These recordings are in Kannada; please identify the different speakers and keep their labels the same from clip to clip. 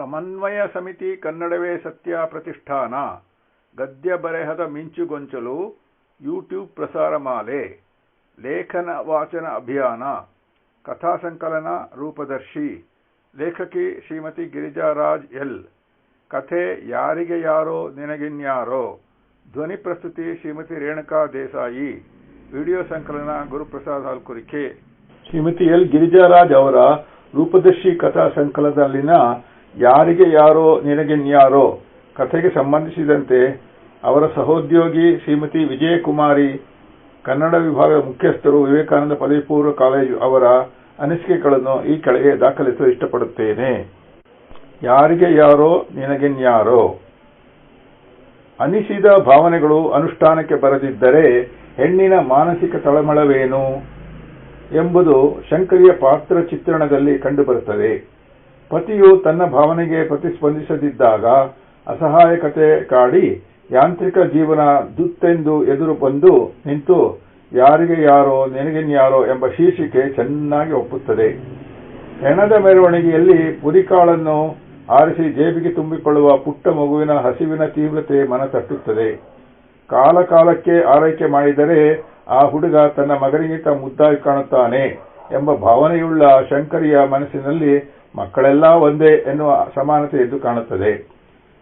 Speaker 1: ಸಮನ್ವಯ ಸಮಿತಿ ಕನ್ನಡವೇ ಸತ್ಯ ಪ್ರತಿಷ್ಠಾನ. ಗದ್ಯ ಬರೆಹದ ಮಿಂಚುಗೊಂಚಲು ಯೂಟ್ಯೂಬ್ ಪ್ರಸಾರ ಮಾಲೆ ಲೇಖನ ವಾಚನ ಅಭಿಯಾನ. ಕಥಾ ಸಂಕಲನ ರೂಪದರ್ಶಿ. ಲೇಖಕಿ ಶ್ರೀಮತಿ ಗಿರಿಜಾರಾಜ್ ಎಲ್. ಕಥೆ ಯಾರಿಗೆ ಯಾರೋ ನಿನಗಿನ್ಯಾರೋ. ಧ್ವನಿ ಪ್ರಸ್ತುತಿ ಶ್ರೀಮತಿ ರೇಣುಕಾ ದೇಸಾಯಿ. ವಿಡಿಯೋ ಸಂಕಲನ ಗುರುಪ್ರಸಾದ್ ಹಾಲ್ಕುರಿಕೆ. ಶ್ರೀಮತಿ ಎಲ್ ಗಿರಿಜಾರಾಜ್ ಅವರ ರೂಪದರ್ಶಿ ಕಥಾ ಸಂಕಲನದಲ್ಲಿನ ಯಾರಿಗೆ ಯಾರೋ ನಿನಗಿನ್ಯಾರೋ ಕಥೆಗೆ ಸಂಬಂಧಿಸಿದಂತೆ ಅವರ ಸಹೋದ್ಯೋಗಿ ಶ್ರೀಮತಿ ವಿಜಯಕುಮಾರಿ, ಕನ್ನಡ ವಿಭಾಗದ ಮುಖ್ಯಸ್ಥರು ವಿವೇಕಾನಂದ ಪದವಿ ಪೂರ್ವ ಕಾಲೇಜು ಅವರ ಅನಿಸಿಕೆಗಳನ್ನು ಈ ಕೆಳಗೆ ದಾಖಲಿಸಲು ಇಷ್ಟಪಡುತ್ತೇನೆ. ಯಾರಿಗೆ ಯಾರೋ ನಿನಗಿನ್ಯಾರೋ ಅನಿಸಿದ ಭಾವನೆಗಳು ಅನುಷ್ಠಾನಕ್ಕೆ ಬರದಿದ್ದರೆ ಹೆಣ್ಣಿನ ಮಾನಸಿಕ ತಳಮಳವೇನು? ಎಂಬುದು ಶಂಕರಿಯ ಪಾತ್ರ ಚಿತ್ರಣದಲ್ಲಿ ಕಂಡುಬರುತ್ತದೆ. ಪತಿಯು ತನ್ನ ಭಾವನೆಗೆ ಪ್ರತಿಸ್ಪಂದಿಸದಿದ್ದಾಗ ಅಸಹಾಯಕತೆ ಕಾಡಿ ಯಾಂತ್ರಿಕ ಜೀವನ ದುತ್ತೆಂದು ಎದುರು ಬಂದು ನಿಂತು ಯಾರಿಗೆ ಯಾರೋ ನಿನಗೆನ್ಯಾರೋ ಎಂಬ ಶೀರ್ಷಿಕೆ ಚೆನ್ನಾಗಿ ಒಪ್ಪುತ್ತದೆ. ಹೆಣದ ಮೆರವಣಿಗೆಯಲ್ಲಿ ಪುರಿಕಾಳನ್ನು ಆರಿಸಿ ಜೇಬಿಗೆ ತುಂಬಿಕೊಳ್ಳುವ ಪುಟ್ಟ ಮಗುವಿನ ಹಸಿವಿನ ತೀವ್ರತೆ ಮನ ತಟ್ಟುತ್ತದೆ. ಕಾಲಕಾಲಕ್ಕೆ ಆರೈಕೆ ಮಾಡಿದರೆ ಆ ಹುಡುಗ ತನ್ನ ಮಗನಿಗಿಂತ ಮುದ್ದಾಗಿ ಕಾಣುತ್ತಾನೆ ಎಂಬ ಭಾವನೆಯುಳ್ಳ ಶಂಕರಿಯ ಮನಸ್ಸಿನಲ್ಲಿ ಮಕ್ಕಳೆಲ್ಲ ಒಂದೇ ಎನ್ನುವ ಸಮಾನತೆ ಎದ್ದು ಕಾಣುತ್ತದೆ.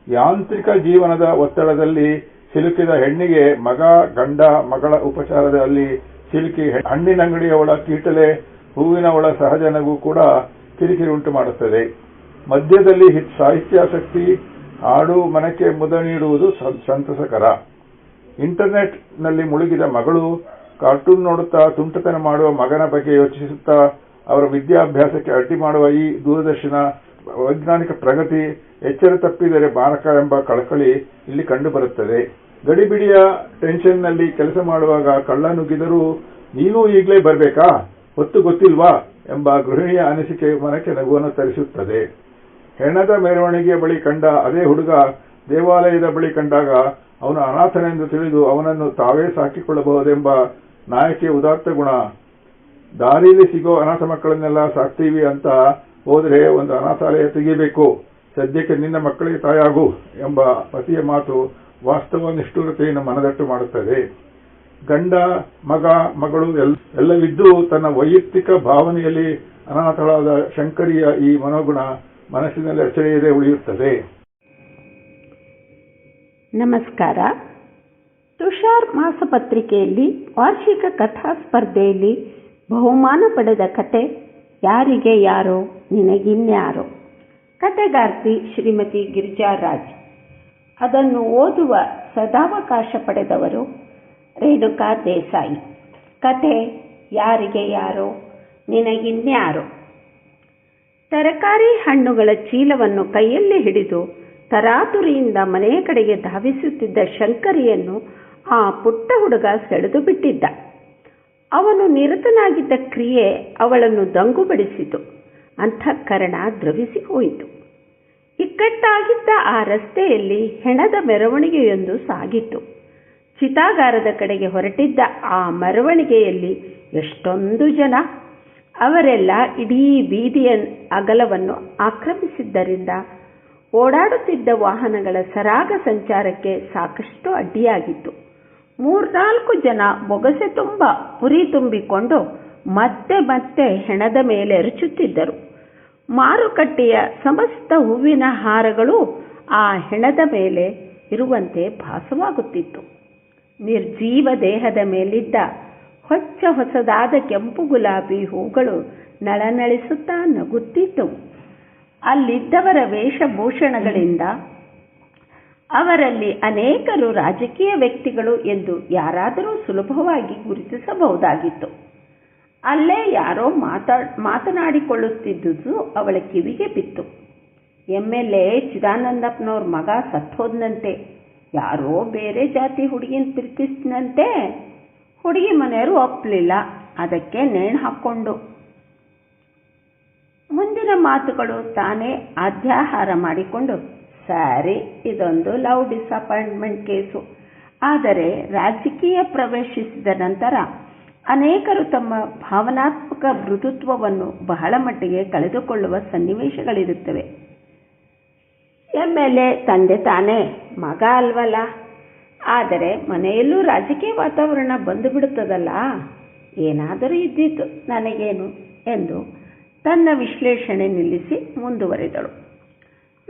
Speaker 1: ಯಾಂತ್ರಿಕ ಜೀವನದ ಒತ್ತಡದಲ್ಲಿ ಸಿಲುಕಿದ ಹೆಣ್ಣಿಗೆ ಮಗ, ಗಂಡ, ಮಗಳ ಉಪಚಾರದಲ್ಲಿ ಸಿಲುಕಿ ಹಣ್ಣಿನಂಗಡಿಯವಳ ಕೀಟಲೆ, ಹೂವಿನ ಒಳ ಸಹಜನಗೂ ಕೂಡ ಕಿರಿಕಿರಿ ಉಂಟು ಮಾಡುತ್ತದೆ. ಮಧ್ಯದಲ್ಲಿ ಸಾಹಿತ್ಯಾಸಕ್ತಿ, ಹಾಡು ಮನಕ್ಕೆ ಮುದ ನೀಡುವುದು ಸಂತಸಕರ. ಇಂಟರ್ನೆಟ್ನಲ್ಲಿ ಮುಳುಗಿದ ಮಗಳು, ಕಾರ್ಟೂನ್ ನೋಡುತ್ತಾ ತುಂಟತನ ಮಾಡುವ ಮಗನ ಬಗ್ಗೆ ಯೋಚಿಸುತ್ತಾ ಅವರ ವಿದ್ಯಾಭ್ಯಾಸಕ್ಕೆ ಅಡ್ಡಿ ಮಾಡುವ ಈ ದೂರದರ್ಶನ, ವೈಜ್ಞಾನಿಕ ಪ್ರಗತಿ, ಎಚ್ಚರ ತಪ್ಪಿದರೆ ಮಾರಕ ಎಂಬ ಕಳಕಳಿ ಇಲ್ಲಿ ಕಂಡುಬರುತ್ತದೆ. ಗಡಿಬಿಡಿಯ ಟೆನ್ಷನ್ನಲ್ಲಿ ಕೆಲಸ ಮಾಡುವಾಗ ಕಳ್ಳ ನುಗ್ಗಿದರೂ ನೀನೂ ಈಗಲೇ ಬರಬೇಕಾ? ಹೊತ್ತು ಗೊತ್ತಿಲ್ವಾ? ಎಂಬ ಗೃಹಿಣಿಯ ಅನಿಸಿಕೆ ಮನಕ್ಕೆ ನಗುವನ್ನು ತರಿಸುತ್ತದೆ. ಹೆಣದ ಮೆರವಣಿಗೆಯ ಬಳಿ ಕಂಡ ಅದೇ ಹುಡುಗ ದೇವಾಲಯದ ಬಳಿ ಕಂಡಾಗ ಅವನು ಅನಾಥನೆಂದು ತಿಳಿದು ಅವನನ್ನು ತಾವೇ ಸಾಕಿಕೊಳ್ಳಬಹುದೆಂಬ ನಾಯಕಿಯ ಉದಾತ್ತ ಗುಣ ದಾರಿಯಲ್ಲಿ ಸಿಗೋ ಅನಾಥ ಮಕ್ಕಳನ್ನೆಲ್ಲ ಸಾಕ್ತೀವಿ ಅಂತ ಹೋದರೆ ಒಂದು ಅನಾಥಾಲಯ ತೆಗಿಬೇಕು. ಸದ್ಯಕ್ಕೆ ನಿನ್ನ ಮಕ್ಕಳಿಗೆ ತಾಯಾಗು ಎಂಬ ಪತಿಯ ಮಾತು ವಾಸ್ತವ ನಿಷ್ಠುರತೆಯನ್ನು ಮನದಟ್ಟು ಮಾಡುತ್ತದೆ. ಗಂಡ, ಮಗ, ಮಗಳು ಎಲ್ಲವಿದ್ದು ತನ್ನ ವೈಯಕ್ತಿಕ ಭಾವನೆಯಲ್ಲಿ ಅನಾಥಳಾದ ಶಂಕರಿಯ ಈ ಮನೋಗುಣ ಮನಸ್ಸಿನಲ್ಲಿ ಅಚ್ಚಳಿಯದೆ ಉಳಿಯುತ್ತದೆ.
Speaker 2: ನಮಸ್ಕಾರ. ತುಷಾರ್ ಮಾಸಪತ್ರಿಕೆಯಲ್ಲಿ ವಾರ್ಷಿಕ ಕಥಾ ಸ್ಪರ್ಧೆಯಲ್ಲಿ ಬಹುಮಾನ ಪಡೆದ ಕತೆ, ಯಾರಿಗೆ ಯಾರೋ, ನಿನಗಿನ್ಯಾರೋ. ಕತೆಗಾರ್ತಿ ಶ್ರೀಮತಿ ಗಿರಿಜಾರಾಜ್. ಅದನ್ನು ಓದುವ ಸದಾವಕಾಶ ಪಡೆದವರು ರೇಣುಕಾ ದೇಸಾಯಿ. ಕತೆ, ಯಾರಿಗೆ ಯಾರೋ, ನಿನಗಿನ್ಯಾರೋ. ತರಕಾರಿ ಹಣ್ಣುಗಳ ಚೀಲವನ್ನು ಕೈಯಲ್ಲಿ ಹಿಡಿದು ತರಾತುರಿಯಿಂದ ಮನೆಯ ಕಡೆಗೆ ಧಾವಿಸುತ್ತಿದ್ದ ಶಂಕರಿಯನ್ನು ಆ ಪುಟ್ಟ ಹುಡುಗ ಸೆಳೆದು ಬಿಟ್ಟಿದ್ದ ಅವನು ನಿರತನಾಗಿದ್ದ ಕ್ರಿಯೆ ಅವಳನ್ನು ದಂಗುಬಡಿಸಿತು ಅಂತಃಕರಣ ದ್ರವಿಸಿ ಹೋಯಿತು. ಇಕ್ಕಟ್ಟಾಗಿದ್ದ ಆ ರಸ್ತೆಯಲ್ಲಿ ಹೆಣದ ಮೆರವಣಿಗೆಯೊಂದು ಸಾಗಿತ್ತು ಚಿತಾಗಾರದ ಕಡೆಗೆ ಹೊರಟಿದ್ದ ಆ ಮೆರವಣಿಗೆಯಲ್ಲಿ ಎಷ್ಟೊಂದು ಜನ. ಅವರೆಲ್ಲ ಇಡೀ ಬೀದಿಯ ಅಗಲವನ್ನು ಆಕ್ರಮಿಸಿದ್ದರಿಂದ ಓಡಾಡುತ್ತಿದ್ದ ವಾಹನಗಳ ಸರಾಗ ಸಂಚಾರಕ್ಕೆ ಸಾಕಷ್ಟು ಅಡ್ಡಿಯಾಗಿತ್ತು. ಮೂರ್ನಾಲ್ಕು ಜನ ಬೊಗಸೆ ತುಂಬ ಪುರಿ ತುಂಬಿಕೊಂಡು ಮತ್ತೆ ಮತ್ತೆ ಹೆಣದ ಮೇಲೆ ಎರಚುತ್ತಿದ್ದರು ಮಾರುಕಟ್ಟೆಯ ಸಮಸ್ತ ಹೂವಿನ ಹಾರಗಳು ಆ ಹೆಣದ ಮೇಲೆ ಇರುವಂತೆ ಭಾಸವಾಗುತ್ತಿತ್ತು. ನಿರ್ಜೀವ ದೇಹದ ಮೇಲಿದ್ದ ಹೊಚ್ಚ ಹೊಸದಾದ ಕೆಂಪು ಗುಲಾಬಿ ಹೂಗಳು ನಳನಳಿಸುತ್ತಾ ನಗುತ್ತಿತ್ತು. ಅಲ್ಲಿದ್ದವರ ವೇಷಭೂಷಣಗಳಿಂದ ಅವರಲ್ಲಿ ಅನೇಕರು ರಾಜಕೀಯ ವ್ಯಕ್ತಿಗಳು ಎಂದು ಯಾರಾದರೂ ಸುಲಭವಾಗಿ ಗುರುತಿಸಬಹುದಾಗಿತ್ತು. ಅಲ್ಲೇ ಯಾರೋ ಮಾತಾ, ಮಾತನಾಡಿಕೊಳ್ಳುತ್ತಿದ್ದುದು ಅವಳ ಕಿವಿಗೆ ಬಿತ್ತು. ಎಂ ಎಲ್ ಎ ಚಿದಾನಂದಪ್ಪನವ್ರ ಮಗ ಸತ್ತೋದ್ನಂತೆ. ಯಾರೋ ಬೇರೆ ಜಾತಿ ಹುಡುಗಿನ ಪ್ರೀತಿಸಿದಂತೆ ಹುಡುಗಿ ಮನೆಯವರು ಒಪ್ಪಲಿಲ್ಲ ಅದಕ್ಕೆ ನೇಣು ಹಾಕ್ಕೊಂಡು. ಮುಂದಿನ ಮಾತುಗಳು ತಾನೇ ಅಧ್ಯಾಹಾರ ಮಾಡಿಕೊಂಡು. ಸರಿ, ಇದೊಂದು ಲವ್ ಡಿಸಪಾಯಿಂಟ್ಮೆಂಟ್ ಕೇಸು. ಆದರೆ ರಾಜಕೀಯ ಪ್ರವೇಶಿಸಿದ ನಂತರ ಅನೇಕರು ತಮ್ಮ ಭಾವನಾತ್ಮಕ ಮೃದುತ್ವವನ್ನು ಬಹಳ ಮಟ್ಟಿಗೆ ಕಳೆದುಕೊಳ್ಳುವ ಸನ್ನಿವೇಶಗಳಿರುತ್ತವೆ. ಎಂ ಎಲ್ ಎ ತಂದೆ ತಾನೇ, ಮಗ ಅಲ್ವಲ್ಲ? ಆದರೆ ಮನೆಯಲ್ಲೂ ರಾಜಕೀಯ ವಾತಾವರಣ ಬಂದು ಬಿಡುತ್ತದಲ್ಲ ಏನಾದರೂ ಇದ್ದಿತ್ತು ನನಗೇನು? ಎಂದು ತನ್ನ ವಿಶ್ಲೇಷಣೆ ನಿಲ್ಲಿಸಿ ಮುಂದುವರೆದಳು.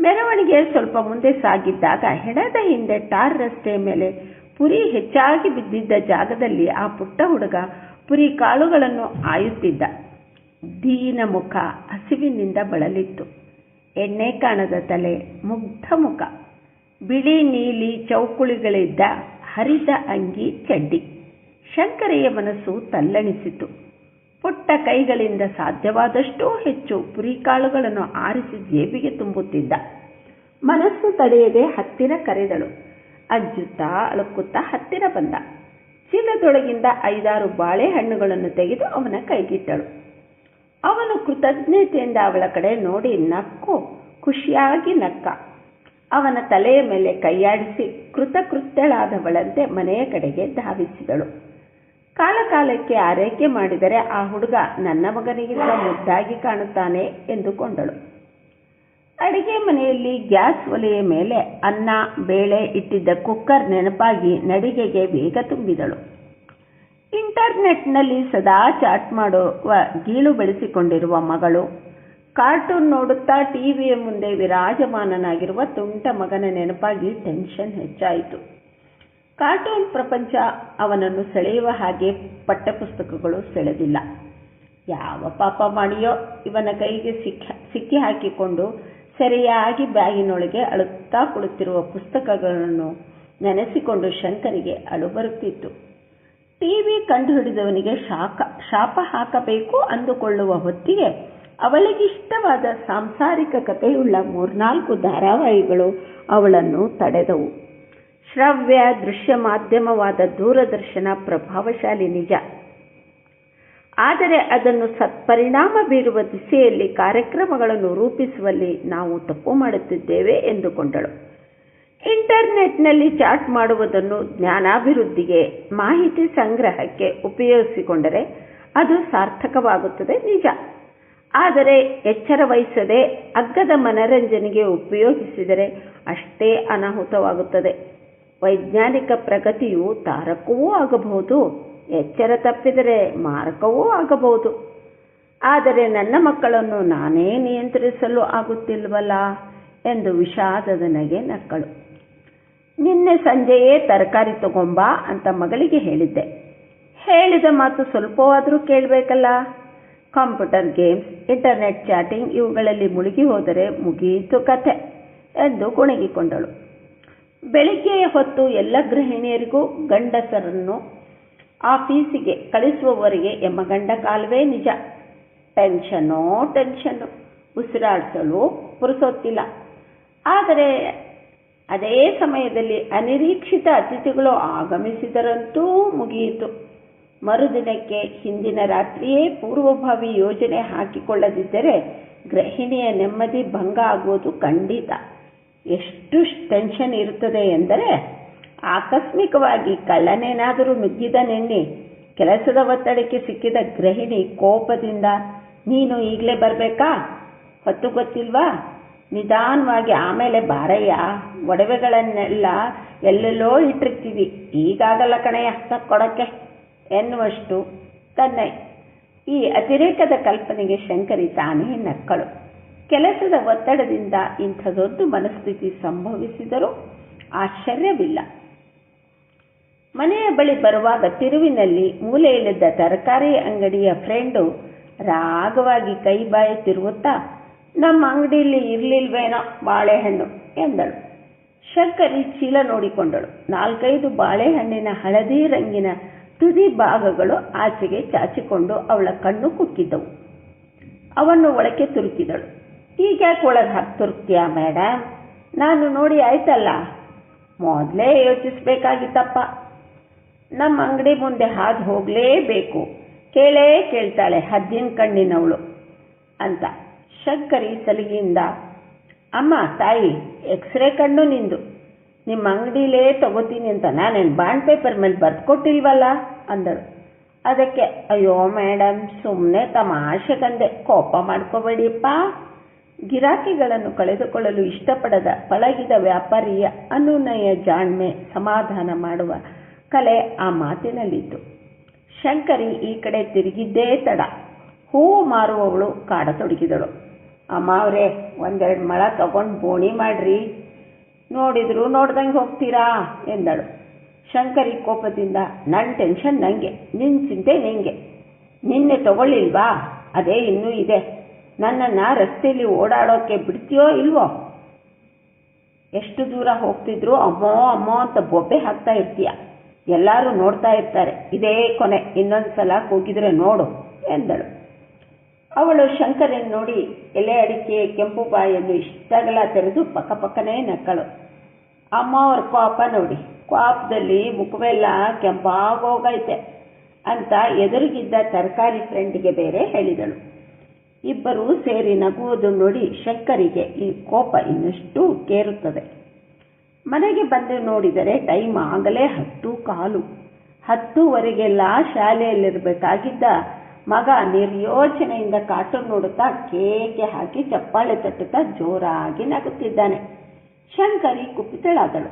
Speaker 2: ಮೆರವಣಿಗೆ ಸ್ವಲ್ಪ ಮುಂದೆ ಸಾಗಿದ್ದಾಗ ಹೆಣದ ಹಿಂದೆ ಟಾರ್ ರಸ್ತೆಯ ಮೇಲೆ ಪುರಿ ಹೆಚ್ಚಾಗಿ ಬಿದ್ದಿದ್ದ ಜಾಗದಲ್ಲಿ ಆ ಪುಟ್ಟ ಹುಡುಗ ಪುರಿ ಕಾಳುಗಳನ್ನು ಆಯುತ್ತಿದ್ದ. ದೀನ ಮುಖ ಹಸಿವಿನಿಂದ ಬಳಲಿತ್ತು. ಎಣ್ಣೆ ಕಾಣದ ತಲೆ, ಮುಗ್ಧ ಮುಖ. ಬಿಳಿ ನೀಲಿ ಚೌಕುಳಿಗಳಿದ್ದ ಹರಿದ ಅಂಗಿ ಚಡ್ಡಿ. ಶಂಕರೆಯ ಮನಸ್ಸು ತಲ್ಲಣಿಸಿತು. ಪುಟ್ಟ ಕೈಗಳಿಂದ ಸಾಧ್ಯವಾದಷ್ಟೂ ಹೆಚ್ಚು ಪುರಿಕಾಳುಗಳನ್ನು ಆರಿಸಿ ಜೇಬಿಗೆ ತುಂಬುತ್ತಿದ್ದ. ಮನಸ್ಸು ತಡೆಯದೆ ಹತ್ತಿರ ಕರೆದಳು. ಅಜ್ಜುತ್ತಾ ಅಳುಕುತ್ತಾ ಹತ್ತಿರ ಬಂದ. ಚೀಲದೊಳಗಿಂದ ಐದಾರು ಬಾಳೆಹಣ್ಣುಗಳನ್ನು ತೆಗೆದು ಅವನ ಕೈಗಿಟ್ಟಳು. ಅವನು ಕೃತಜ್ಞತೆಯಿಂದ ಅವಳ ಕಡೆ ನೋಡಿ ನಕ್ಕು, ಖುಷಿಯಾಗಿ ನಕ್ಕ. ಅವನ ತಲೆಯ ಮೇಲೆ ಕೈಯಾಡಿಸಿ ಕೃತಕೃತ್ಯಳಾದವಳಂತೆ ಮನೆಯ ಕಡೆಗೆ ಧಾವಿಸಿದಳು. ಕಾಲಕಾಲಕ್ಕೆ ಆರೈಕೆ ಮಾಡಿದರೆ ಆ ಹುಡುಗ ನನ್ನ ಮಗನಿಗಿಂತ ಮುದ್ದಾಗಿ ಕಾಣುತ್ತಾನೆ ಎಂದುಕೊಂಡಳು. ಅಡಿಗೆ ಮನೆಯಲ್ಲಿ ಗ್ಯಾಸ್ ಒಲೆಯ ಮೇಲೆ ಅನ್ನ, ಬೇಳೆ ಇಟ್ಟಿದ್ದ ಕುಕ್ಕರ್ ನೆನಪಾಗಿ ನಡಿಗೆಗೆ ವೇಗ ತುಂಬಿದಳು. ಇಂಟರ್ನೆಟ್ನಲ್ಲಿ ಸದಾ ಚಾಟ್ ಮಾಡುವ, ಗೀಳು ಬೆಳೆಸಿಕೊಂಡಿರುವ ಮಗಳು, ಕಾರ್ಟೂನ್ ನೋಡುತ್ತಾ ಟಿವಿಯ ಮುಂದೆ ವಿರಾಜಮಾನನಾಗಿರುವ ತುಂಟ ಮಗನ ನೆನಪಾಗಿ ಟೆನ್ಷನ್ ಹೆಚ್ಚಾಯಿತು. ಕಾರ್ಟೂನ್ ಪ್ರಪಂಚ ಅವನನ್ನು ಸೆಳೆಯುವ ಹಾಗೆ ಪಠ್ಯಪುಸ್ತಕಗಳು ಸೆಳೆದಿಲ್ಲ. ಯಾವ ಪಾಪ ಮಾಡಿಯೋ ಇವನ ಕೈಗೆ ಸಿಕ್ಕಿ ಸಿಕ್ಕಿ ಹಾಕಿಕೊಂಡು ಸರಿಯಾಗಿ ಬ್ಯಾಗಿನೊಳಗೆ ಅಳುತ್ತಾ ಕುಳಿತಿರುವ ಪುಸ್ತಕಗಳನ್ನು ನೆನೆಸಿಕೊಂಡು ಶಂಕರಿಗೆ ಅಳು ಬರುತ್ತಿತ್ತು. ಟಿವಿ ಕಂಡುಹಿಡಿದವನಿಗೆ ಶಾಖ, ಶಾಪ ಹಾಕಬೇಕು ಅಂದುಕೊಳ್ಳುವ ಹೊತ್ತಿಗೆ ಅವಳಿಗಿಷ್ಟವಾದ ಸಾಂಸಾರಿಕ ಕಥೆಯುಳ್ಳ ಮೂರ್ನಾಲ್ಕು ಧಾರಾವಾಹಿಗಳು ಅವಳನ್ನು ತಡೆದವು. ಶ್ರವ್ಯ ದೃಶ್ಯ ಮಾಧ್ಯಮವಾದ ದೂರದರ್ಶನ ಪ್ರಭಾವಶಾಲಿ ನಿಜ. ಆದರೆ ಅದನ್ನು ಸತ್ಪರಿಣಾಮ ಬೀರುವ ದಿಸೆಯಲ್ಲಿ ಕಾರ್ಯಕ್ರಮಗಳನ್ನು ರೂಪಿಸುವಲ್ಲಿ ನಾವು ತಪ್ಪು ಮಾಡುತ್ತಿದ್ದೇವೆ ಎಂದುಕೊಂಡಳು. ಇಂಟರ್ನೆಟ್ನಲ್ಲಿ ಚಾಟ್ ಮಾಡುವುದನ್ನು ಜ್ಞಾನಾಭಿವೃದ್ಧಿಗೆ ಮಾಹಿತಿ ಸಂಗ್ರಹಕ್ಕೆ ಉಪಯೋಗಿಸಿಕೊಂಡರೆ ಅದು ಸಾರ್ಥಕವಾಗುತ್ತದೆ ನಿಜ. ಆದರೆ ಎಚ್ಚರ ವಹಿಸದೆ ಅಗ್ಗದ ಮನರಂಜನೆಗೆ ಉಪಯೋಗಿಸಿದರೆ ಅಷ್ಟೇ ಅನಾಹುತವಾಗುತ್ತದೆ. ವೈಜ್ಞಾನಿಕ ಪ್ರಗತಿಯು ತಾರಕವೂ ಆಗಬಹುದು, ಎಚ್ಚರ ತಪ್ಪಿದರೆ ಮಾರಕವೂ ಆಗಬಹುದು. ಆದರೆ ನನ್ನ ಮಕ್ಕಳನ್ನು ನಾನೇ ನಿಯಂತ್ರಿಸಲು ಆಗುತ್ತಿಲ್ವಲ್ಲ ಎಂದು ವಿಷಾದದ ನಗೆ ನಕ್ಕಳು. ನಿನ್ನೆ ಸಂಜೆಯೇ ತರಕಾರಿ ತಗೊಂಬ ಅಂತ ಮಗಳಿಗೆ ಹೇಳಿದ್ದೆ. ಹೇಳಿದ ಮಾತು ಸ್ವಲ್ಪವಾದರೂ ಕೇಳಬೇಕಲ್ಲ? ಕಂಪ್ಯೂಟರ್ ಗೇಮ್ಸ್, ಇಂಟರ್ನೆಟ್ ಚಾಟಿಂಗ್ ಇವುಗಳಲ್ಲಿ ಮುಳುಗಿ ಹೋದರೆ ಮುಗಿಯಿತು ಕಥೆ ಎಂದು ಕುಣಗಿಕೊಂಡಳು. ಬೆಳಿಗ್ಗೆಯ ಹೊತ್ತು ಎಲ್ಲ ಗೃಹಿಣಿಯರಿಗೂ ಗಂಡಸರನ್ನು ಆಫೀಸಿಗೆ ಕಳಿಸುವವರೆಗೆ ಗಂಡ ಕಾಲವೇ ನಿಜ. ಟೆನ್ಷನ್ನೋ ಟೆನ್ಷನ್ನು ಉಸಿರಾಡಿಸಲು ಪುರುಸೊತ್ತಿಲ್ಲ. ಆದರೆ ಅದೇ ಸಮಯದಲ್ಲಿ ಅನಿರೀಕ್ಷಿತ ಅತಿಥಿಗಳು ಆಗಮಿಸಿದರಂತೂ ಮುಗಿಯಿತು. ಮರುದಿನಕ್ಕೆ ಹಿಂದಿನ ರಾತ್ರಿಯೇ ಪೂರ್ವಭಾವಿ ಯೋಜನೆ ಹಾಕಿಕೊಳ್ಳದಿದ್ದರೆ ಗೃಹಿಣಿಯ ನೆಮ್ಮದಿ ಭಂಗ ಆಗುವುದು ಖಂಡಿತ. ಎಷ್ಟು ಟೆನ್ಷನ್ ಇರುತ್ತದೆ ಎಂದರೆ ಆಕಸ್ಮಿಕವಾಗಿ ಕಳ್ಳನೇನಾದರೂ ನುಗ್ಗಿದ ನೆನ್ನೆ ಕೆಲಸದ ಒತ್ತಡಕ್ಕೆ ಸಿಕ್ಕಿದ ಗೃಹಿಣಿ ಕೋಪದಿಂದ, ನೀನು ಈಗಲೇ ಬರಬೇಕಾ? ಹೊತ್ತು ಗೊತ್ತಿಲ್ವಾ? ನಿಧಾನವಾಗಿ ಆಮೇಲೆ ಬಾರಯ್ಯ, ಒಡವೆಗಳನ್ನೆಲ್ಲ ಎಲ್ಲೆಲ್ಲೋ ಇಟ್ಟಿರ್ತೀವಿ. ಈಗಾಗಲ್ಲ ಕಣಯ್ಯ ಕೊಡೋಕ್ಕೆ, ಎನ್ನುವಷ್ಟು ತನ್ನ ಈ ಅತಿರೇಕದ ಕಲ್ಪನೆಗೆ ಶಂಕರಿ ತಾನೇ ನಕ್ಕಳು. ಕೆಲಸದ ಒತ್ತಡದಿಂದ ಇಂಥದೊಂದು ಮನಸ್ಥಿತಿ ಸಂಭವಿಸಿದರೂ ಆಶ್ಚರ್ಯವಿಲ್ಲ. ಮನೆಯ ಬಳಿ ಬರುವಾಗ ತಿರುವಿನಲ್ಲಿ ಮೂಲೆಯಲ್ಲಿದ್ದ ತರಕಾರಿ ಅಂಗಡಿಯ ಫ್ರೆಂಡು ರಾಗವಾಗಿ ಕೈ ಬಾಯಿ ತಿರುಗುತ್ತಾ ನಮ್ಮ ಅಂಗಡಿಯಲ್ಲಿ ಇರಲಿಲ್ವೇನೋ ಬಾಳೆಹಣ್ಣು ಎಂದಳು. ಶಂಕರಿ ಚೀಲ ನೋಡಿಕೊಂಡಳು. ನಾಲ್ಕೈದು ಬಾಳೆಹಣ್ಣಿನ ಹಳದಿ ರಂಗಿನ ತುದಿ ಭಾಗಗಳು ಆಚೆಗೆ ಚಾಚಿಕೊಂಡು ಅವಳ ಕಣ್ಣು ಕುಕ್ಕಿದ್ದವು. ಅವನ್ನು ಒಳಕ್ಕೆ ತುರುಕಿದಳು ಈಗ್ಯಾಕೆ ಒಳಗೆ ಹತ್ತಿರ್ತೀಯ ಮೇಡಮ್ ನಾನು ನೋಡಿ ಆಯ್ತಲ್ಲ. ಮೊದಲೇ ಯೋಚಿಸ್ಬೇಕಾಗಿತ್ತಪ್ಪ. ನಮ್ಮ ಅಂಗಡಿ ಮುಂದೆ ಹಾದು ಹೋಗಲೇಬೇಕು. ಕೇಳೇ ಕೇಳ್ತಾಳೆ ಹದ್ದಿನ ಕಣ್ಣಿನವಳು. ಅಂತ ಶಂಕರಿ ಸಲಿಗೆಯಿಂದ, ಅಮ್ಮ, ತಾಯಿ, ಎಕ್ಸ್ರೇ ಕಣ್ಣು ನಿಂದು. ನಿಮ್ಮ ಅಂಗಡಿಲೇ ತಗೋತೀನಿ ಅಂತ ನಾನೇನು ಬಾಂಡ್ ಪೇಪರ್ ಮೇಲೆ ಬರ್ದುಕೊಟ್ಟಿಲ್ವಲ್ಲ? ಅಂದಳು. ಅದಕ್ಕೆ, ಅಯ್ಯೋ ಮೇಡಮ್ ಸುಮ್ಮನೆ ತಮಾಷೆ ಕಂದೆ ಕೋಪ ಮಾಡ್ಕೋಬೇಡಿಪ್ಪ ಗಿರಾಕಿಗಳನ್ನು ಕಳೆದುಕೊಳ್ಳಲು ಇಷ್ಟಪಡದ ಪಳಗಿದ ವ್ಯಾಪಾರಿಯ ಅನುನಯ ಜಾಣ್ಮೆ ಸಮಾಧಾನ ಮಾಡುವ ಕಲೆ ಆ ಮಾತಿನಲ್ಲಿತ್ತು. ಶಂಕರಿ ಈ ಕಡೆ ತಿರುಗಿದ್ದೇ ತಡ. ಹೂವು ಮಾರುವವಳು ಕಾಡತೊಡಗಿದಳು. ಅಮ್ಮ ಅವರೇ, ಒಂದೆರಡು ಮಳ ತಗೊಂಡು ಬೋಣಿ ಮಾಡ್ರಿ. ನೋಡಿದ್ರು ನೋಡ್ದಂಗೆ ಹೋಗ್ತೀರಾ? ಎಂದಳು. ಶಂಕರಿ ಕೋಪದಿಂದ ನನ್ನ ಟೆನ್ಷನ್ ನನಗೆ ನಿನ್ನ ಚಿಂತೆ ನಿನಗೆ ನಿನ್ನೆ ತಗೊಳ್ಳಿಲ್ವಾ? ಅದೇ ಇನ್ನೂ ಇದೆ. ನನ್ನನ್ನು ರಸ್ತೆಯಲ್ಲಿ ಓಡಾಡೋಕ್ಕೆ ಬಿಡ್ತೀಯೋ ಇಲ್ವೋ? ಎಷ್ಟು ದೂರ ಹೋಗ್ತಿದ್ರು ಅಮ್ಮೋ ಅಮ್ಮೋ ಅಂತ ಬೊಬ್ಬೆ ಹಾಕ್ತಾ ಇರ್ತೀಯ. ಎಲ್ಲರೂ ನೋಡ್ತಾ ಇರ್ತಾರೆ. ಇದೇ ಕೊನೆ ಇನ್ನೊಂದು ಸಲ ಕೂಗಿದ್ರೆ ನೋಡು ಎಂದಳು. ಅವಳು ಶಂಕರನ್ ನೋಡಿ ಎಲೆ ಅಡಿಕೆ, ಕೆಂಪು ಬಾಯನ್ನು ಇಷ್ಟಗಳ ತೆರೆದು ಪಕ್ಕ ಪಕ್ಕನೇ ನಕ್ಕಳು. ಅಮ್ಮ ಅವ್ರ ಕೋಪ ನೋಡಿ ಕೋಪದಲ್ಲಿ ಮುಖವೆಲ್ಲ ಕೆಂಪಾಗೋಗೈತೆ ಅಂತ ಎದುರಿಗಿದ್ದ ತರಕಾರಿ ಫ್ರೆಂಡ್ಗೆ ಬೇರೆ ಹೇಳಿದಳು. ಇಬ್ಬರು ಸೇರಿ ನಗುವುದು ನೋಡಿ ಶಂಕರಿಗೆ ಈ ಕೋಪ ಇನ್ನಷ್ಟು ಕೇರುತ್ತದೆ. ಮನೆಗೆ ಬಂದು ನೋಡಿದರೆ ಟೈಮ್ ಆಗಲೇ ಹತ್ತು ಕಾಲು. ಹತ್ತುವರೆಗೆಲ್ಲ ಶಾಲೆಯಲ್ಲಿರಬೇಕಾಗಿದ್ದ ಮಗ ನಿರ್ಯೋಚನೆಯಿಂದ ಕಾರ್ಟೂನ್ ನೋಡುತ್ತಾ ಕೇಕೆ ಹಾಕಿ ಚಪ್ಪಾಳೆ ತಟ್ಟುತ್ತಾ ಜೋರಾಗಿ ನಗುತ್ತಿದ್ದಾನೆ. ಶಂಕರಿ ಕುಪಿತಳಾದಳು.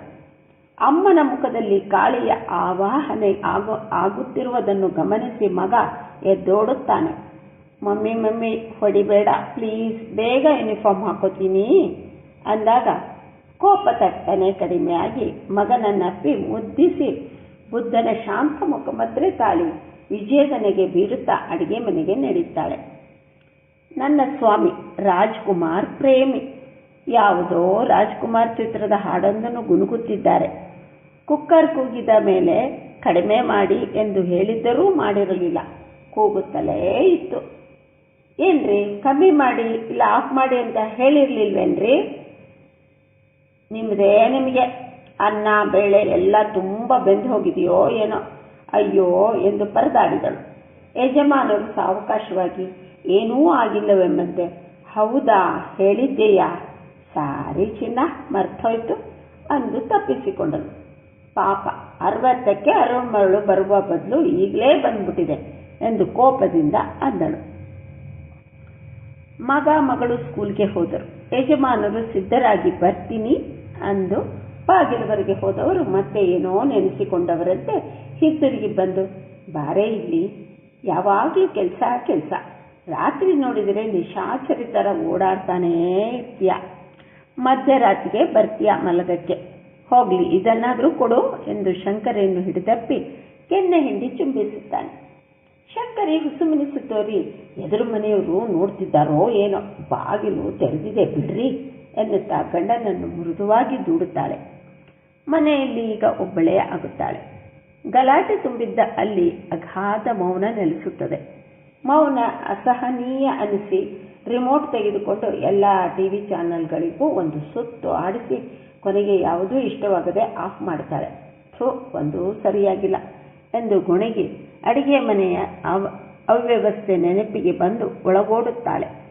Speaker 2: ಅಮ್ಮನ ಮುಖದಲ್ಲಿ ಕಾಳಿಯ ಆವಾಹನೆ ಆಗು, ಆಗುತ್ತಿರುವುದನ್ನು ಗಮನಿಸಿ ಮಗ ಎದ್ದೋಡುತ್ತಾನೆ. ಮಮ್ಮಿ ಮಮ್ಮಿ, ಹೊಡಿಬೇಡ ಪ್ಲೀಸ್ ಬೇಗ ಯೂನಿಫಾರ್ಮ್ ಹಾಕೋತೀನಿ. ಅಂದಾಗ ಕೋಪ ತಟ್ಟನೆ ಕಡಿಮೆಯಾಗಿ ಮಗನನ್ನಪ್ಪಿ ಮುದ್ದಿಸಿ, ಬುದ್ಧನ ಶಾಂತ ಮುಖಮದ್ರೆ ತಾಳಿ ವಿಜಯದನೆಗೆ ಬೀರುತ್ತಾ ಅಡಿಗೆ ಮನೆಗೆ ನಡೀತಾಳೆ. ನನ್ನ ಸ್ವಾಮಿ, ರಾಜ್ಕುಮಾರ್ ಪ್ರೇಮಿ. ಯಾವುದೋ ರಾಜ್ಕುಮಾರ್ ಚಿತ್ರದ ಹಾಡೊಂದನ್ನು ಗುನುಗುತ್ತಿದ್ದಾರೆ ಕುಕ್ಕರ್ ಕೂಗಿದ ಮೇಲೆ ಕಡಿಮೆ ಮಾಡಿ ಎಂದು ಹೇಳಿದ್ದರೂ ಮಾಡಿರಲಿಲ್ಲ. ಕೂಗುತ್ತಲೇ ಇತ್ತು. ಏನ್ರಿ? ಕಮ್ಮಿ ಮಾಡಿ ಇಲ್ಲ ಆಫ್ ಮಾಡಿ ಅಂತ ಹೇಳಿರ್ಲಿಲ್ವೇನ್ರಿ? ನಿಮ್ಮದೇ ನಿಮಗೆ ಅನ್ನ, ಬೇಳೆ ಎಲ್ಲ ತುಂಬ ಬೆಂದು ಹೋಗಿದೆಯೋ ಏನೋ? ಅಯ್ಯೋ ಎಂದು ಪರದಾಡಿದಳು. ಯಜಮಾನರು ಸಾವಕಾಶವಾಗಿ, ಏನೂ ಆಗಿಲ್ಲವೆಂಬಂತೆ, ಹೌದಾ, ಹೇಳಿದ್ದೆಯಾ? ಸಾರಿ ಚಿನ್ನ, ಮರ್ತೋಯ್ತು, ಅಂದು ತಪ್ಪಿಸಿಕೊಂಡನು. ಪಾಪ, ಅರವತ್ತಕ್ಕೆ ಅರಮರಳು ಬರುವ ಬದಲು ಈಗಲೇ ಬಂದ್ಬಿಟ್ಟಿದೆ ಎಂದು ಕೋಪದಿಂದ ಅಂದಳು. ಮಗ ಮಗಳು ಸ್ಕೂಲ್ಗೆ ಹೋದರು. ಯಜಮಾನರು ಸಿದ್ಧರಾಗಿ ಬರ್ತೀನಿ ಅಂದು ಬಾಗಿಲವರೆಗೆ ಹೋದವರು ಮತ್ತೆ ಏನೋ ನೆನೆಸಿಕೊಂಡವರಂತೆ ಹಿಂತಿರುಗಿ ಬಂದು, ಬಾರೆ ಇಲ್ಲಿ, ಯಾವಾಗಲೂ ಕೆಲಸ ಕೆಲಸ. ರಾತ್ರಿ ನೋಡಿದರೆ ನಿಶಾಚರಿ ಥರ ಓಡಾಡ್ತಾನೇ ಇರ್ತೀಯ. ಮಧ್ಯರಾತ್ರಿಗೆ ಬರ್ತೀಯ ಮಲಗಕ್ಕೆ. ಹೋಗ್ಲಿ, ಇದನ್ನಾದರೂ ಕೊಡು ಎಂದು ಶಂಕರೆಯನ್ನು ಹಿಡಿದಪ್ಪಿ ಕೆನ್ನೆ ಹಿಂಡಿ ಚುಂಬಿಸುತ್ತಾನೆ. ಶಂಕರಿ ರೀ ಎದುರು ಮನೆಯವರು ನೋಡ್ತಿದ್ದಾರೋ ಏನೋ ಬಾಗಿಲು ತೆರೆದಿದೆ ಬಿಡ್ರಿ ಎನ್ನುತ್ತಾ ಗಂಡನನ್ನು ಮೃದುವಾಗಿ ದೂಡುತ್ತಾಳೆ. ಮನೆಯಲ್ಲಿ ಈಗ ಒಬ್ಬಳೇ ಆಗುತ್ತಾಳೆ. ಗಲಾಟೆ ತುಂಬಿದ್ದ ಅಲ್ಲಿ ಅಗಾಧ ಮೌನ ನೆಲೆಸುತ್ತದೆ. ಮೌನ ಅಸಹನೀಯ ಅನಿಸಿ ರಿಮೋಟ್ ತೆಗೆದುಕೊಂಡು ಎಲ್ಲ ಟಿವಿ ಚಾನೆಲ್ಗಳಿಗೂ ಒಂದು ಸುತ್ತು ಆಡಿಸಿ ಕೊನೆಗೆ ಯಾವುದೂ ಇಷ್ಟವಾಗದೆ ಆಫ್ ಮಾಡ್ತಾಳೆ ಥೋ, ಒಂದು ಸರಿಯಾಗಿಲ್ಲ ಎಂದು ಗೊಣಗಿ ಅಡಿಗೆ ಮನೆಯ ಅವ, ಅವ್ಯವಸ್ಥೆ ನೆನಪಿಗೆ ಬಂದು ಒಳಗೋಡುತ್ತಾಳೆ.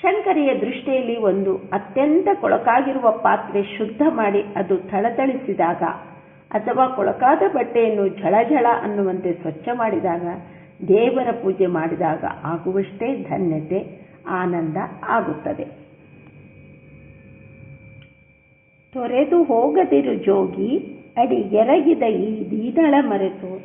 Speaker 2: ಶಂಕರಿಯ ದೃಷ್ಟಿಯಲ್ಲಿ ಒಂದು ಅತ್ಯಂತ ಕೊಳಕಾಗಿರುವ ಪಾತ್ರೆ ಶುದ್ಧ ಮಾಡಿ ಅದು ಥಳಥಳಿಸಿದಾಗ ಅಥವಾ ಕೊಳಕಾದ ಬಟ್ಟೆಯನ್ನು ಝಳಝಳ ಅನ್ನುವಂತೆ ಸ್ವಚ್ಛ ಮಾಡಿದಾಗ, ದೇವರ ಪೂಜೆ ಮಾಡಿದಾಗ ಆಗುವಷ್ಟೇ ಧನ್ಯತೆ, ಆನಂದ ಆಗುತ್ತದೆ. ತೊರೆದು ಹೋಗದಿರು ಜೋಗಿ ಅಡಿಗೆರಗಿದ ಈ ದೀದಳ ಮರೆತು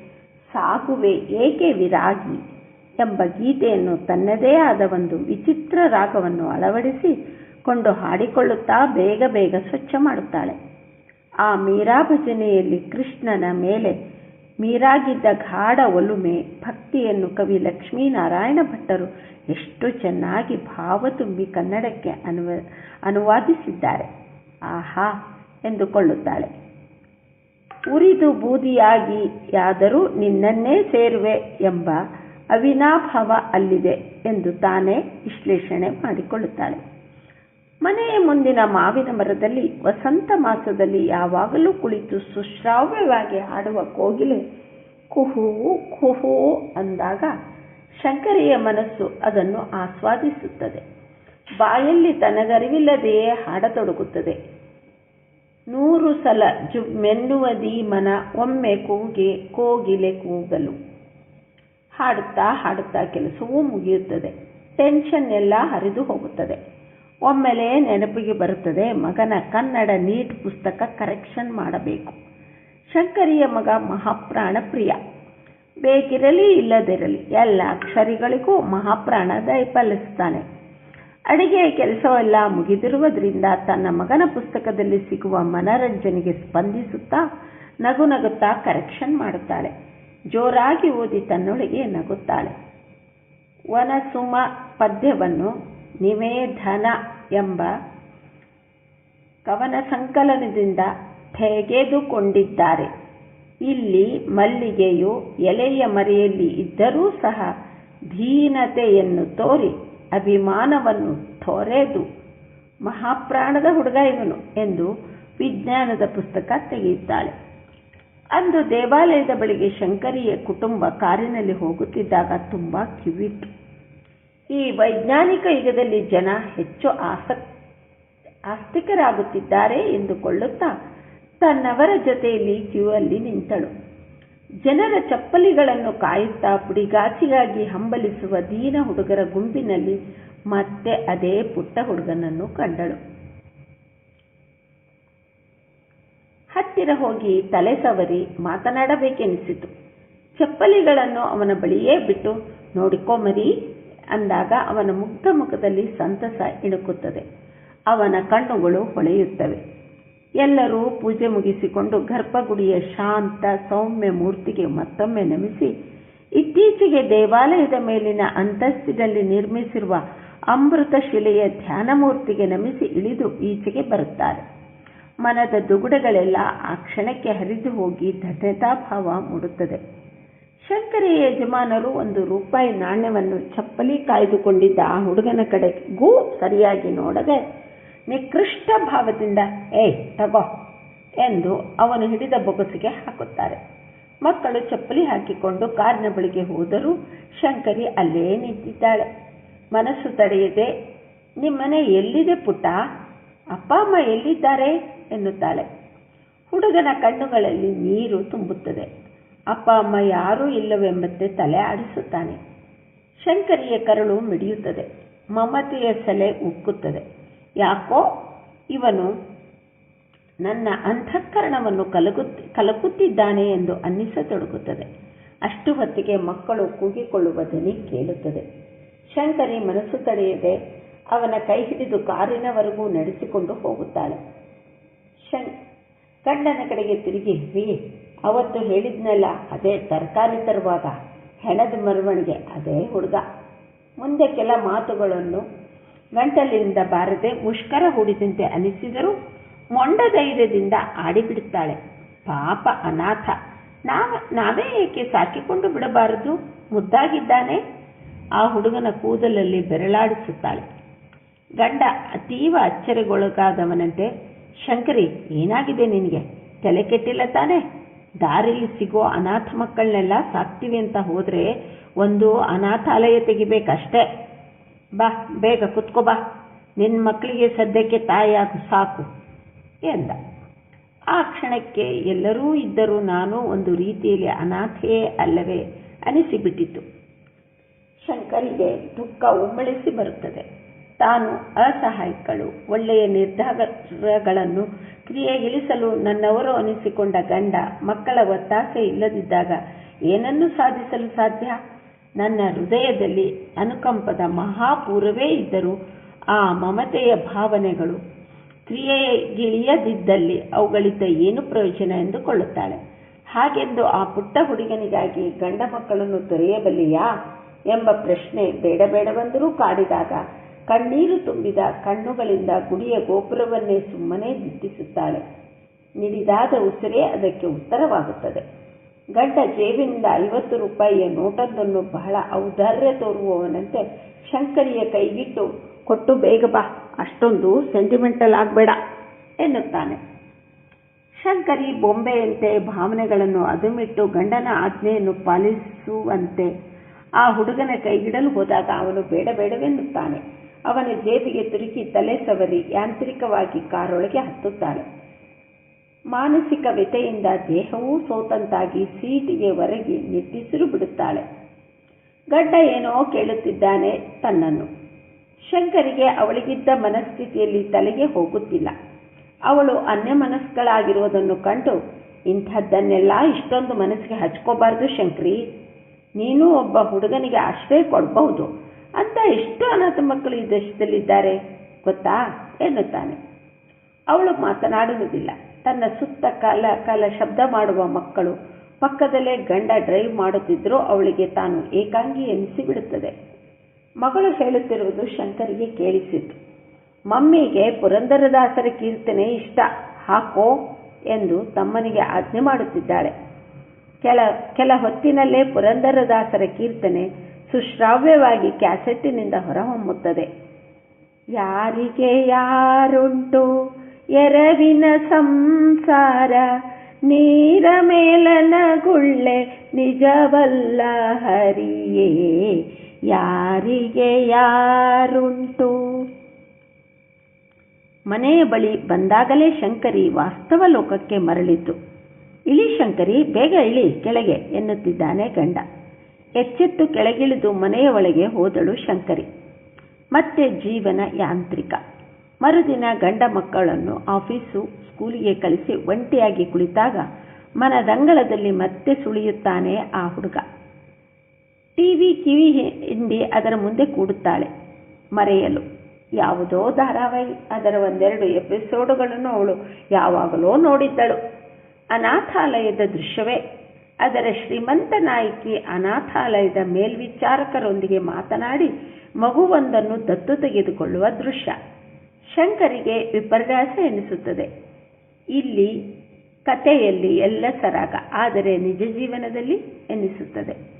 Speaker 2: ಸಾಗುವೆ ಏಕೆ ವಿರಾಗಿ? ಎಂಬ ಗೀತೆಯನ್ನು ತನ್ನದೇ ಆದ ಒಂದು ವಿಚಿತ್ರ ರಾಗವನ್ನು ಅಳವಡಿಸಿ ಕೊಂಡು ಹಾಡಿಕೊಳ್ಳುತ್ತಾ ಬೇಗ ಬೇಗ ಸ್ವಚ್ಛ ಮಾಡುತ್ತಾಳೆ. ಆ ಮೀರಾ ಭಜನೆಯಲ್ಲಿ ಕೃಷ್ಣನ ಮೇಲೆ ಮೀರಾಗಿದ್ದ ಗಾಢ ಒಲುಮೆ, ಭಕ್ತಿಯನ್ನು ಕವಿ ಲಕ್ಷ್ಮೀನಾರಾಯಣ ಭಟ್ಟರು ಎಷ್ಟು ಚೆನ್ನಾಗಿ ಭಾವ ತುಂಬಿ ಕನ್ನಡಕ್ಕೆ ಅನುವ, ಅನುವಾದಿಸಿದ್ದಾರೆ. ಆಹಾ! ಎಂದುಕೊಳ್ಳುತ್ತಾಳೆ. ಉರಿದು ಬೂದಿಯಾಗಿ ಯಾದರೂ ನಿನ್ನನ್ನೇ ಸೇರುವೆ ಎಂಬ ಅವಿನಾಭಾವ ಅಲ್ಲಿದೆ ಎಂದು ತಾನೇ ವಿಶ್ಲೇಷಣೆ ಮಾಡಿಕೊಳ್ಳುತ್ತಾಳೆ. ಮನೆಯ ಮುಂದಿನ ಮಾವಿನ ಮರದಲ್ಲಿ ವಸಂತ ಮಾಸದಲ್ಲಿ ಯಾವಾಗಲೂ ಕುಳಿತು ಸುಶ್ರಾವ್ಯವಾಗಿ ಹಾಡುವ ಕೋಗಿಲೆ ಕುಹು ಕುಹು ಅಂದಾಗ ಶಂಕರಿಯ ಮನಸ್ಸು ಅದನ್ನು ಆಸ್ವಾದಿಸುತ್ತದೆ. ಬಾಯಲ್ಲಿ ತನಗರಿವಿಲ್ಲದೆಯೇ ಹಾಡತೊಡಗುತ್ತದೆ. ನೂರು ಸಲ ಮೆನ್ನುವ ಧೀಮನ ಒಮ್ಮೆ ಕೂಗೆ ಕೋಗಿಲೆ ಕೂಗಲು. ಹಾಡುತ್ತಾ ಹಾಡುತ್ತಾ ಕೆಲಸವೂ ಮುಗಿಯುತ್ತದೆ. ಟೆನ್ಷನ್ ಎಲ್ಲ ಹರಿದು ಹೋಗುತ್ತದೆ. ಒಮ್ಮೆಲೆ ನೆನಪಿಗೆ ಬರುತ್ತದೆ, ಮಗನ ಕನ್ನಡ ನೀಟ್ ಪುಸ್ತಕ ಕರೆಕ್ಷನ್ ಮಾಡಬೇಕು. ಶಂಕರಿಯ ಮಗ ಮಹಾಪ್ರಾಣ ಪ್ರಿಯ. ಬೇಕಿರಲಿ ಇಲ್ಲದಿರಲಿ ಎಲ್ಲ ಅಕ್ಷರಿಗಳಿಗೂ ಮಹಾಪ್ರಾಣ ದಯಪಾಲಿಸುತ್ತಾನೆ ಅಡಿಗೆಯ ಕೆಲಸವೆಲ್ಲ ಮುಗಿದಿರುವುದರಿಂದ ತನ್ನ ಮಗನ ಪುಸ್ತಕದಲ್ಲಿ ಸಿಗುವ ಮನರಂಜನೆಗೆ ಸ್ಪಂದಿಸುತ್ತಾ ನಗು ನಗುತ್ತಾ ಕರೆಕ್ಷನ್ ಮಾಡುತ್ತಾಳೆ. ಜೋರಾಗಿ ಓದಿ ತನ್ನೊಳಗೆ ನಗುತ್ತಾಳೆ. ವನಸುಮ ಪದ್ಯವನ್ನು ನಿವೇಧನ ಎಂಬ ಕವನ ಸಂಕಲನದಿಂದ ತೆಗೆದುಕೊಂಡಿದ್ದಾರೆ. ಇಲ್ಲಿ ಮಲ್ಲಿಗೆಯು ಎಲೆಯ ಮರೆಯಲ್ಲಿ ಇದ್ದರೂ ಸಹ ಧೀನತೆಯನ್ನು ತೋರಿ ಅಭಿಮಾನವನ್ನು ತೊರೆದು ಮಹಾಪ್ರಾಣದ ಹುಡುಗ ಇವನು ಎಂದು ವಿಜ್ಞಾನದ ಪುಸ್ತಕ ತೆಗೆಯುತ್ತಾಳೆ. ಅಂದು ದೇವಾಲಯದ ಬಳಿಗೆ ಶಂಕರಿಯ ಕುಟುಂಬ ಕಾರಿನಲ್ಲಿ ಹೋಗುತ್ತಿದ್ದಾಗ ತುಂಬ ಕಿವಿಟ್ಟು ಈ ವೈಜ್ಞಾನಿಕ ಯುಗದಲ್ಲಿ ಜನ ಹೆಚ್ಚು ಆಸಕ್ ಆಸ್ತಿಕರಾಗುತ್ತಿದ್ದಾರೆ ಎಂದುಕೊಳ್ಳುತ್ತಾ ತನ್ನವರ ಜೊತೆಯಲ್ಲಿ ಕ್ಯೂ ಅಲ್ಲಿ ನಿಂತಳು. ಜನರ ಚಪ್ಪಲಿಗಳನ್ನು ಕಾಯುತ್ತಾ ಪುಡಿಗಾಚಿಗಾಗಿ ಹಂಬಲಿಸುವ ದೀನ ಹುಡುಗರ ಗುಂಪಿನಲ್ಲಿ ಮತ್ತೆ ಅದೇ ಪುಟ್ಟ ಹುಡುಗನನ್ನು ಕಂಡಳು. ಹತ್ತಿರ ಹೋಗಿ ತಲೆ ಸವರಿ ಮಾತನಾಡಬೇಕೆನಿಸಿತು. ಚಪ್ಪಲಿಗಳನ್ನು ಅವನ ಬಳಿಯೇ ಬಿಟ್ಟು ನೋಡಿಕೊಮರಿ ಅಂದಾಗ ಅವನ ಮುಗ್ಧ ಮುಖದಲ್ಲಿ ಸಂತಸ ಇಣುಕುತ್ತದೆ. ಅವನ ಕಣ್ಣುಗಳು ಹೊಳೆಯುತ್ತವೆ. ಎಲ್ಲರೂ ಪೂಜೆ ಮುಗಿಸಿಕೊಂಡು ಗರ್ಭಗುಡಿಯ ಶಾಂತ ಸೌಮ್ಯ ಮೂರ್ತಿಗೆ ಮತ್ತೊಮ್ಮೆ ನಮಿಸಿ, ಇತ್ತೀಚೆಗೆ ದೇವಾಲಯದ ಮೇಲಿನ ಅಂತಸ್ತಿನಲ್ಲಿ ನಿರ್ಮಿಸಿರುವ ಅಮೃತ ಶಿಲೆಯ ಧ್ಯಾನ ಮೂರ್ತಿಗೆ ನಮಿಸಿ ಇಳಿದು ಈಚೆಗೆ ಬರುತ್ತಾರೆ. ಮನದ ದುಗುಡಗಳೆಲ್ಲ ಆ ಕ್ಷಣಕ್ಕೆ ಹರಿದು ಹೋಗಿ ಭಾವ ಮೂಡುತ್ತದೆ. ಶಂಕರಿ ಯಜಮಾನರು ಒಂದು ರೂಪಾಯಿ ನಾಣ್ಯವನ್ನು ಚಪ್ಪಲಿ ಕಾಯ್ದುಕೊಂಡಿದ್ದ ಆ ಹುಡುಗನ ಕಡೆಗೂ ಸರಿಯಾಗಿ ನೋಡದೆ ನಿಕೃಷ್ಟ ಭಾವದಿಂದ ಏಯ್, ತಗೋ ಎಂದು ಅವನು ಹಿಡಿದ ಬೊಗಸಿಗೆ ಹಾಕುತ್ತಾರೆ. ಮಕ್ಕಳು ಚಪ್ಪಲಿ ಹಾಕಿಕೊಂಡು ಕಾರ್ನ ಬಳಿಗೆ ಹೋದರೂ ಶಂಕರಿ ಅಲ್ಲೇ ನಿಂತಿದ್ದಾಳೆ. ಮನಸ್ಸು ತಡೆಯದೆ ನಿಮ್ಮನೆ ಎಲ್ಲಿದೆ ಪುಟ್ಟ? ಅಪ್ಪ, ಅಮ್ಮ ಎಲ್ಲಿದ್ದಾರೆ? ಎನ್ನುತ್ತಾಳೆ. ಹುಡುಗನ ಕಣ್ಣುಗಳಲ್ಲಿ ನೀರು ತುಂಬುತ್ತದೆ. ಅಪ್ಪ, ಅಮ್ಮ ಯಾರೂ ಇಲ್ಲವೆಂಬಂತೆ ತಲೆ ಆಡಿಸುತ್ತಾನೆ. ಶಂಕರಿಯ ಕರಳು ಮಿಡಿಯುತ್ತದೆ. ಮಮತೆಯ ಸಲೆ ಉಕ್ಕುತ್ತದೆ. ಯಾಕೋ ಇವನು ನನ್ನ ಅಂತಃಕರಣವನ್ನು ಕಲಗುತ್ತಿ, ಕಲಕುತ್ತಿದ್ದಾನೆ ಎಂದು ಅನ್ನಿಸತೊಡಗುತ್ತದೆ. ಅಷ್ಟು ಹೊತ್ತಿಗೆ ಮಕ್ಕಳು ಕೂಗಿಕೊಳ್ಳುವ ದನಿ ಕೇಳುತ್ತದೆ. ಶಂಕರಿ ಮನಸ್ಸು ತಡೆಯದೆ ಅವನ ಕೈ ಹಿಡಿದು ಕಾರಿನವರೆಗೂ ನಡೆಸಿಕೊಂಡು ಹೋಗುತ್ತಾಳೆ. ಶಂ ಗಂಡನ ಕಡೆಗೆ ತಿರುಗಿ ಅವತ್ತು ಹೇಳಿದ್ನಲ್ಲ, ಅದೇ ತರಕಾರಿ ತರುವಾಗ, ಹೆಣದ ಮೆರವಣಿಗೆ, ಅದೇ ಹುಡುಗ. ಮುಂದೆ ಕೆಲ ಮಾತುಗಳನ್ನು ಗಂಟಲಿನಿಂದ ಬಾರದೆ ಮುಷ್ಕರ ಹೂಡಿದಂತೆ ಅನಿಸಿದರೂ ಮೊಂಡ ಧೈರ್ಯದಿಂದ ಆಡಿಬಿಡುತ್ತಾಳೆ. ಪಾಪ ಅನಾಥ. ನಾವ, ನಾವೇ ಏಕೆ ಸಾಕಿಕೊಂಡು ಬಿಡಬಾರದು? ಮುದ್ದಾಗಿದ್ದಾನೆ. ಆ ಹುಡುಗನ ಕೂದಲಲ್ಲಿ ಬೆರಳಾಡಿಸುತ್ತಾಳೆ. ಗಂಡ ಅತೀವ ಅಚ್ಚರಿಗೊಳಗಾದವನಂತೆ, ಶಂಕರಿ, ಏನಾಗಿದೆ ನಿನಗೆ? ತಲೆ ಕೆಟ್ಟಿಲ್ಲ ತಾನೆ? ದಾರಿಲಿ ಸಿಗೋ ಅನಾಥ ಮಕ್ಕಳನ್ನೆಲ್ಲ ಸಾಕ್ತೀವಿ ಅಂತ ಹೋದರೆ ಒಂದು ಅನಾಥಾಲಯ ತೆಗಿಬೇಕಷ್ಟೇ. ಬಾ, ಬೇಗ ಕುತ್ಕೋ ಬಾ. ನಿನ್ನ ಮಕ್ಕಳಿಗೆ ಸದ್ಯಕ್ಕೆ ತಾಯಿಯಾಗು ಸಾಕು ಎಂದ. ಆ ಕ್ಷಣಕ್ಕೆ ಎಲ್ಲರೂ ಇದ್ದರೂ ನಾನು ಒಂದು ರೀತಿಯಲ್ಲಿ ಅನಾಥೆಯೇ ಅಲ್ಲವೇ ಅನಿಸಿಬಿಟ್ಟಿತು. ಶಂಕರಿಗೆ ದುಃಖ ಉಮ್ಮಳಿಸಿ ಬರುತ್ತದೆ. ತಾನು ಅಸಹಾಯಕಳು, ಒಳ್ಳೆಯ ನಿರ್ಧಾರಗಳನ್ನು ಕ್ರಿಯೆಗಿಳಿಸಲು ನನ್ನವರು ಅನಿಸಿಕೊಂಡ ಗಂಡ ಮಕ್ಕಳ ಒತ್ತಾಸೆ ಇಲ್ಲದಿದ್ದಾಗ ಏನನ್ನು ಸಾಧಿಸಲು ಸಾಧ್ಯ? ನನ್ನ ಹೃದಯದಲ್ಲಿ ಅನುಕಂಪದ ಮಹಾಪೂರವೇ ಇದ್ದರೂ ಆ ಮಮತೆಯ ಭಾವನೆಗಳು ಕ್ರಿಯೆಗಿಳಿಯದಿದ್ದಲ್ಲಿ ಅವುಗಳಿಂದ ಏನು ಪ್ರಯೋಜನ ಎಂದುಕೊಳ್ಳುತ್ತಾಳೆ? ಹಾಗೆಂದು ಆ ಪುಟ್ಟ ಹುಡುಗನಿಗಾಗಿ ಗಂಡ ಮಕ್ಕಳನ್ನು ತೊರೆಯಬಲ್ಲೆಯಾ ಎಂಬ ಪ್ರಶ್ನೆ ಬೇಡಬೇಡವೆಂದರೂ ಕಾಡಿದಾಗ ಕಣ್ಣೀರು ತುಂಬಿದ ಕಣ್ಣುಗಳಿಂದ ಗುಡಿಯ ಗೋಪುರವನ್ನೇ ಸುಮ್ಮನೆ ದಿಟ್ಟಿಸುತ್ತಾಳೆ. ನಿಡಿದಾದ ಉಸಿರೇ ಅದಕ್ಕೆ ಉತ್ತರವಾಗುತ್ತದೆ. ಗಂಡ ಜೇಬಿನಿಂದ ಐವತ್ತು ರೂಪಾಯಿಯ ನೋಟೊಂದನ್ನು ಬಹಳ ಔದಾರ್ಯ ತೋರುವವನಂತೆ ಶಂಕರಿಯ ಕೈಗಿಟ್ಟು, ಕೊಟ್ಟು ಬೇಗ ಬಾ, ಅಷ್ಟೊಂದು ಸೆಂಟಿಮೆಂಟಲ್ ಆಗಬೇಡ, ಎನ್ನುತ್ತಾನೆ. ಶಂಕರಿ ಬೊಂಬೆಯಂತೆ ಭಾವನೆಗಳನ್ನು ಅದುಮಿಟ್ಟು ಗಂಡನ ಆಜ್ಞೆಯನ್ನು ಪಾಲಿಸುವಂತೆ ಆ ಹುಡುಗನ ಕೈಗಿಡಲು ಹೋದಾಗ ಅವನು ಬೇಡ ಬೇಡವೆನ್ನುತ್ತಾನೆ. ಅವನ ಜೇಬಿಗೆ ತುರುಕಿ ತಲೆ ಸವರಿ ಯಾಂತ್ರಿಕವಾಗಿ ಕಾರೊಳಗೆ ಹತ್ತುತ್ತಾಳೆ ಮಾನಸಿಕ ವ್ಯತೆಯಿಂದ ದೇಹವೂ ಸೋತಂತಾಗಿ ಸೀಟಿಗೆ ಒರಗಿ ನಿಟ್ಟಿಸಿರು ಬಿಡುತ್ತಾಳೆ. ಗಡ್ಡ ಏನೋ ಕೇಳುತ್ತಿದ್ದಾನೆ ತನ್ನನ್ನು. ಶಂಕರಿಗೆ ಅವಳಿಗಿದ್ದ ಮನಸ್ಥಿತಿಯಲ್ಲಿ ತಲೆಗೆ ಹೋಗುತ್ತಿಲ್ಲ. ಅವಳು ಅನ್ಯಮನಸ್ಕಳಾಗಿರುವುದನ್ನು ಕಂಡು, ಇಂಥದ್ದನ್ನೆಲ್ಲ ಇಷ್ಟೊಂದು ಮನಸ್ಸಿಗೆ ಹಚ್ಕೋಬಾರ್ದು ಶಂಕರಿ. ನೀನು ಒಬ್ಬ ಹುಡುಗನಿಗೆ ಆಶ್ರಯ ಕೊಡಬಹುದು. ಅಂತ ಎಷ್ಟು ಅನಾಥ ಮಕ್ಕಳು ಈ ದೇಶದಲ್ಲಿದ್ದಾರೆ, ಗೊತ್ತಾ ಎನ್ನುತ್ತಾನೆ. ಅವಳು ಮಾತನಾಡುವುದಿಲ್ಲ. ತನ್ನ ಸುತ್ತ ಕಾಲ ಕಾಲ ಶಬ್ದ ಮಾಡುವ ಮಕ್ಕಳು. ಪಕ್ಕದಲ್ಲೇ ಗಂಡ ಡ್ರೈವ್ ಮಾಡುತ್ತಿದ್ದರೂ ಅವಳಿಗೆ ತಾನು ಏಕಾಂಗಿ ಎನಿಸಿಬಿಡುತ್ತದೆ. ಮಗಳು ಹೇಳುತ್ತಿರುವುದು ಶಂಕರಿಗೆ ಕೇಳಿಸಿತು. ಮಮ್ಮಿಗೆ ಪುರಂದರದಾಸರ ಕೀರ್ತನೆ ಇಷ್ಟ, ಹಾಕೋ ಎಂದು ತಮ್ಮನಿಗೆ ಆಜ್ಞೆ ಮಾಡುತ್ತಿದ್ದಾಳೆ ಕೆಲ ಕೆಲ ಹೊತ್ತಿನಲ್ಲೇ ಪುರಂದರದಾಸರ ಕೀರ್ತನೆ ಸುಶ್ರಾವ್ಯವಾಗಿ ಕ್ಯಾಸೆಟ್ಟಿನಿಂದ ಹೊರಹೊಮ್ಮುತ್ತದೆ. ಯಾರಿಗೆ ಯಾರುಂಟು? ಎರವಿನ ಸಂಸಾರ, ನೀರ ಮೇಲನ ಗುಳ್ಳೆ ನಿಜವಲ್ಲ ಹರಿಯೇ, ಯಾರಿಗೆ ಯಾರುಂಟು? ಮನೆಯ ಬಳಿ ಬಂದಾಗಲೇ ಶಂಕರಿ ವಾಸ್ತವ ಲೋಕಕ್ಕೆ ಮರಳಿತು. ಇಳಿ ಶಂಕರಿ, ಬೇಗ ಇಳಿ, ಕೆಳಗೆ ಎನ್ನುತ್ತಿದ್ದಾನೆ ಗಂಡ. ಎಚ್ಚೆತ್ತು ಕೆಳಗಿಳಿದು ಮನೆಯ ಒಳಗೆ ಹೋದಳು ಶಂಕರಿ. ಮತ್ತೆ ಜೀವನ ಯಾಂತ್ರಿಕ. ಮರುದಿನ ಗಂಡ ಮಕ್ಕಳನ್ನು ಆಫೀಸು ಸ್ಕೂಲಿಗೆ ಕಲಿಸಿ ಒಂಟಿಯಾಗಿ ಕುಳಿತಾಗ ಮನದಂಗಳದಲ್ಲಿ ಮತ್ತೆ ಸುಳಿಯುತ್ತಾನೆ ಆ ಹುಡುಗ. ಟಿವಿ ಕಿವಿ ಹಿಂಡಿ ಅದರ ಮುಂದೆ ಕೂಡುತ್ತಾಳೆ. ಮರೆಯಲು. ಯಾವುದೋ ಧಾರಾವಾಹಿ, ಅದರ ಒಂದೆರಡು ಎಪಿಸೋಡುಗಳನ್ನು ಅವಳು ಯಾವಾಗಲೋ ನೋಡಿದ್ದಳು. ಅನಾಥಾಲಯದ ದೃಶ್ಯವೇ. ಅದರ ಶ್ರೀಮಂತ ನಾಯಕಿ ಅನಾಥಾಲಯದ ಮೇಲ್ವಿಚಾರಕರೊಂದಿಗೆ ಮಾತನಾಡಿ ಮಗುವೊಂದನ್ನು ದತ್ತು ತೆಗೆದುಕೊಳ್ಳುವ ದೃಶ್ಯ. ಶಂಕರಿಗೆ ವಿಪರ್ಯಾಸ ಎನಿಸುತ್ತದೆ. ಇಲ್ಲಿ ಕಥೆಯಲ್ಲಿ ಎಲ್ಲ ಸರಾಗ ಆದರೆ ನಿಜ ಜೀವನದಲ್ಲಿ ಎನಿಸುತ್ತದೆ.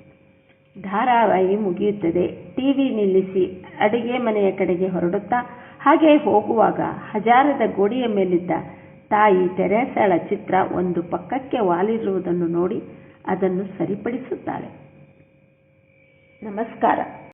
Speaker 2: ಧಾರಾವಾಹಿ ಮುಗಿಯುತ್ತದೆ. ಟಿವಿ ನಿಲ್ಲಿಸಿ ಅಡಿಗೆ ಮನೆಯ ಕಡೆಗೆ ಹೊರಡುತ್ತಾ ಹಾಗೆ ಹೋಗುವಾಗ ಹಜಾರದ ಗೋಡೆಯ ಮೇಲಿದ್ದ ತಾಯಿ ತೆರೆಸಳ ಚಿತ್ರ ಒಂದು ಪಕ್ಕಕ್ಕೆ ವಾಲಿರುವುದನ್ನು ನೋಡಿ ಅದನ್ನು ಸರಿಪಡಿಸುತ್ತಾಳೆ. ನಮಸ್ಕಾರ.